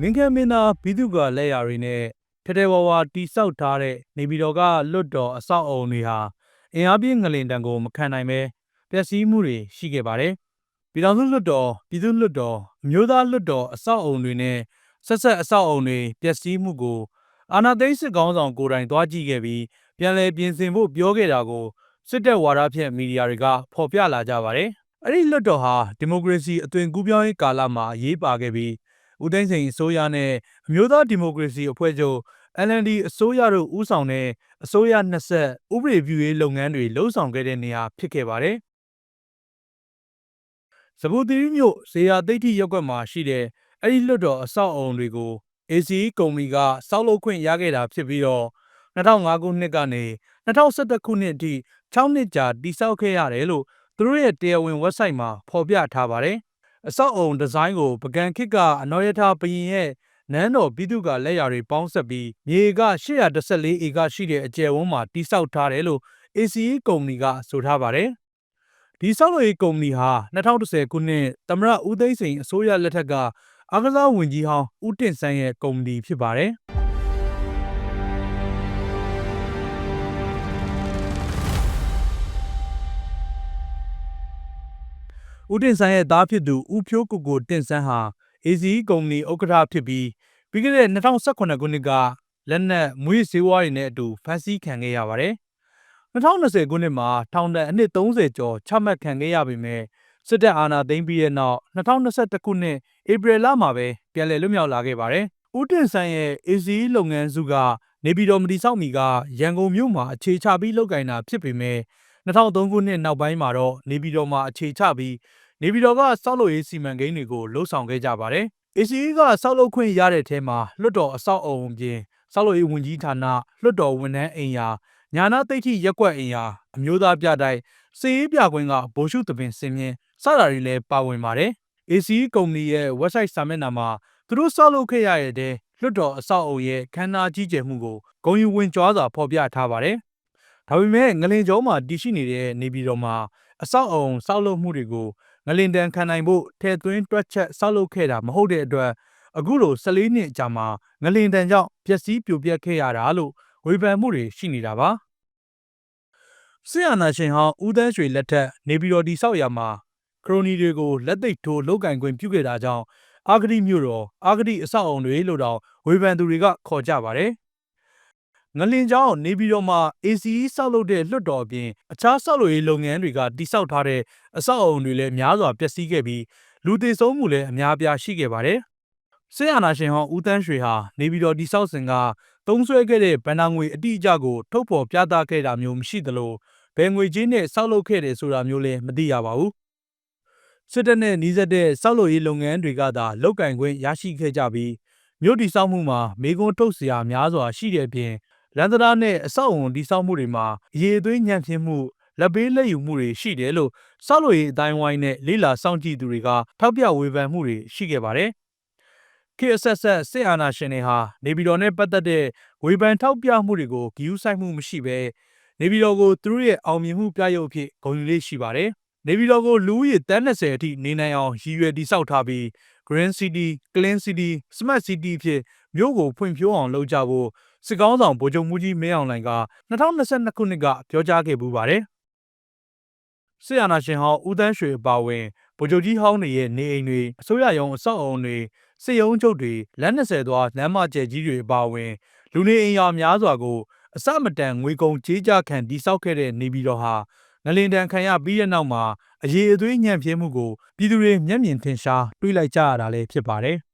မင်းကမင်းသားဘီသူကလက်ရာတွေနဲ့ထထဲဝါဝါတိဆောက်ထားတဲ့နေပြည်တော်ကလွတ်တော်အဆောက်အုံတွေဟာအင်အားပြင်းငလင်တံကိုမခံနိုင်ပဲပျက်စီးမှုတွေရှိခဲ့ပါတယ်။ပြည်ထောင်စုလွတ်တော်ပြည်သူ့လွတ်တော်အမျိုးသားလွတ်တော်အဆောက်အုံတွေနဲ့ဆက်ဆက်အဆောက်အုံတွေပျက်စီးမှုကိုအာဏာသိမ်းစစ်ကောင်ဆောင်ကိုယ်တိုင်သွားကြည့်ခဲ့ပြီးပြန်လည်ပြင်ဆင်ဖို့ပြောခဲ့တာကိုစစ်တပ်ဝါဒဖြန့်မီဒီယာတွေကဖော်ပြလာကြပါတယ်။အဲ့ဒီလွတ်တော်ဟာဒီမိုကရေစီအသွင်ကူးပြောင်းရေးကာလမှာအရေးပါခဲ့ပြီး ဦးသိန်းစိန်အစိုးရနဲ့အမျိုးသားဒီမိုကရေစီအဖွဲ့ချုပ် LND အစိုးရတို့ဦးဆောင်တဲ့အစိုးရနှစ်ဆက်ဥပဒေပြုရေးလုပ်ငန်းတွေလှုပ်ဆောင်ခဲ့တဲ့နေရာဖြစ်ခဲ့ပါတယ်။စပူတီမြို့ဇေယျသိတိရက်ကွက်မှာရှိတဲ့အဲ့ဒီလွတ်တော်အဆောက်အုံတွေကို AC ကုမ္ပဏီကစောက်လုပ်ခွင့်ရခဲ့တာဖြစ်ပြီးတော့2005ခုနှစ်ကနေ2011ခုနှစ်အထိ6နှစ်ကြာတည်ဆောက်ခဲ့ရတယ်လို့သူတို့ရဲ့တရားဝင် website မှာဖော်ပြထားပါတယ်။ အဆောက်အုံဒီဇိုင်းကိုပကံခစ်ကအနော်ရထားဘရင်ရဲ့နန်းတော်ပြည်သူ့ကလက်ရာတွေပေါင်းဆက်ပြီးမြေက814ဧကရှိတဲ့အကျယ်ဝန်းမှာတိစောက်ထားတယ်လို့ ACE ကုမ္ပဏီကဆိုထားပါတယ်။ဒီဆောက်လုပ်ရေးကုမ္ပဏီဟာ2010ခုနှစ်သမရဦးသိန်းစိန်အစိုးရလက်ထက်ကအားကစားဝန်ကြီးဟောင်းဦးတင့်ဆန်းရဲ့ကုမ္ပဏီဖြစ်ပါတယ်။ ဦးတင်ဆန်းရဲ့သားဖြစ်သူဦးဖြိုးကိုကိုတင်ဆန်းဟာ AC ကုမ္ပဏီဥက္ကဋ္ဌဖြစ်ပြီးပြီးခဲ့တဲ့2018ခုနှစ်ကလက်နက်မွေးစေဝါးတွေနဲ့အတူဖမ်းဆီးခံခဲ့ရပါတယ်။2020ခုနှစ်မှာထောင်ဒဏ်အနှစ်30ကျော်ချမှတ်ခံခဲ့ရပေမဲ့စစ်တပ်အာဏာသိမ်းပြီးတဲ့နောက်2021ခုနှစ်ဧပြီလမှာပဲပြန်လည်လွတ်မြောက်လာခဲ့ပါတယ်။ဦးတင်ဆန်းရဲ့ AC လုပ်ငန်းစုကနေပြည်တော်မတီဆောက်မီကရန်ကုန်မြို့မှာအခြေချပြီးလုပ်ကင်တာဖြစ်ပေမဲ့2003ခုနှစ်နောက်ပိုင်းမှာတော့နေပြည်တော်မှာအခြေချပြီး နေပြည်တော်ကဆောက်လုပ်ရေးစီမံကိန်းတွေကိုလှုပ်ဆောင်ခဲ့ကြပါတယ်။ ACE ကဆောက်လုပ်ခွင့်ရတဲ့ထဲမှာလွတ်တော်အဆောက်အုံပြင်ဆောက်လုပ်ရေးဝန်ကြီးဌာနလွတ်တော်ဝန်ထမ်းအိမ်ယာညာနာသိတိရက်ကွက်အိမ်ယာအမျိုးသားပြတိုက်စီရေးပြကွင်းကဗိုလ်ရှုသပင်စင်မြင့်စတာတွေလည်းပါဝင်ပါတယ်။ ACE ကုမ္ပဏီရဲ့ website စာမျက်နှာမှာသူတို့ဆောက်လုပ်ခဲ့ရတဲ့လွတ်တော်အဆောက်အုံရဲ့ခမ်းနားကြီးကျယ်မှုကိုဂုံယူဝင်ကြွားစွာဖော်ပြထားပါတယ်။ဒါပေမဲ့ငလင်ကျောမှာတည်ရှိနေတဲ့နေပြည်တော်မှာအဆောက်အုံဆောက်လုပ်မှုတွေကို ငလင်တန်ခံနိုင်ဖို့ထည့်သွင်းတွက်ချက်ဆောက်လုပ်ခဲ့တာမဟုတ်တဲ့အတွက်အခုလို14နှစ်အကြာမှာငလင်တန်ကြောင့်ပျက်စီးပြိုပျက်ခဲ့ရတာလို့ဝေဖန်မှုတွေရှိနေတာပါဆီယနာရှင်ဟောင်းဦးသန်းရွှေလက်ထက်နေပြည်တော်တိဆောက်ရမှာခရိုနီတွေကိုလက်သိပ်ထိုးလုတ်ကင်ခွင့်ပြုခဲ့တာကြောင့်အာဂတိမြို့တော်အာဂတိအဆောက်အုံတွေလို့တောင်ဝေဖန်သူတွေကခေါ်ကြပါတယ် ငလင်ချောင်းနေပြီးတော့မှ ACE ဆောက်လုပ်တဲ့လွှတ်တော်အပြင်အခြားဆောက်လုပ်ရေးလုပ်ငန်းတွေကတိစောက်ထားတဲ့အဆောက်အုံတွေလည်းများစွာပျက်စီးခဲ့ပြီးလူသေဆုံးမှုလည်းအများအပြားရှိခဲ့ပါတယ်။ဆေးအာနာရှင်ဟောင်းဦးတန်းရွှေဟာနေပြီးတော့တိစောက်စဉ်ကသုံးဆွဲခဲ့တဲ့ဗန်နာငွေအတိအကျကိုထုတ်ဖော်ပြသခဲ့တာမျိုးမရှိသလိုဘယ်ငွေကြေးနဲ့ဆောက်လုပ်ခဲ့တယ်ဆိုတာမျိုးလည်းမသိရပါဘူး။စစ်တပ်နဲ့နှီးစပ်တဲ့စောက်လုပ်ရေးလုပ်ငန်းတွေကသာလောက်ကင်ခွင့်ရရှိခဲ့ကြပြီးမြို့တည်ဆောက်မှုမှာမေကွန်းထုတ်စရာများစွာရှိတဲ့အပြင် လန်ဒရာနဲ့အဆောက်အုံတိစောက်မှုတွေမှာအရေးအသွေးညံ့ဖျင်းမှုလက်ပေးလက်ယူမှုတွေရှိတယ်လို့စောက်လို့ရေးအတိုင်းဝိုင်းနဲ့လေးလာစောင့်ကြည့်သူတွေကထောက်ပြဝေဖန်မှုတွေရှိခဲ့ပါတယ်။ခေတ်အဆက်ဆက်စစ်အာဏာရှင်တွေဟာနေပြည်တော်နဲ့ပတ်သက်တဲ့ဝေဖန်ထောက်ပြမှုတွေကိုဂရုစိုက်မှုမရှိဘဲနေပြည်တော်ကိုသူတို့ရဲ့အောင်မြင်မှုပြရုပ်အဖြစ်ဂုဏ်ယူလေးရှိပါတယ်။နေပြည်တော်ကိုလူဦးရေတန်း20အထိနေနိုင်အောင်ရည်ရွယ်တည်ဆောက်ထားပြီး Green City, Clean City, Smart City ဖြစ်မြို့ကိုဖွံ့ဖြိုးအောင်လုပ်ကြဖို့စစ်ကောင်းဆောင်ဗိုလ်ချုပ်မှုကြီးမင်းအောင်လှိုင်က2022ခုနှစ်ကပြောကြားခဲ့ပူပါတယ်။စစ်အာဏာရှင်ဟောင်းဦးတန်းရွှေအပါအဝင်ဗိုလ်ချုပ်ကြီးဟောင်းတွေရဲ့နေအိမ်တွေအစိုးရရုံးအဆောက်အအုံတွေစစ်ရုံးချုပ်တွေလမ်း20သွားလမ်းမကျဲကြီးတွေအပါအဝင်လူနေအိမ်ယာများစွာကိုအစမတန်ငွေကုန်ကြေးကြခံတိစောက်ခဲ့တဲ့နေပြည်တော်ဟာ ငလင်တန်ခံရပြီးတဲ့နောက်မှာအရေးအသွေးညံ့ဖျင်းမှုကိုပြည်သူတွေမျက်မြင်ထင်ရှားတွေးလိုက်ကြရတာလည်းဖြစ်ပါတယ်။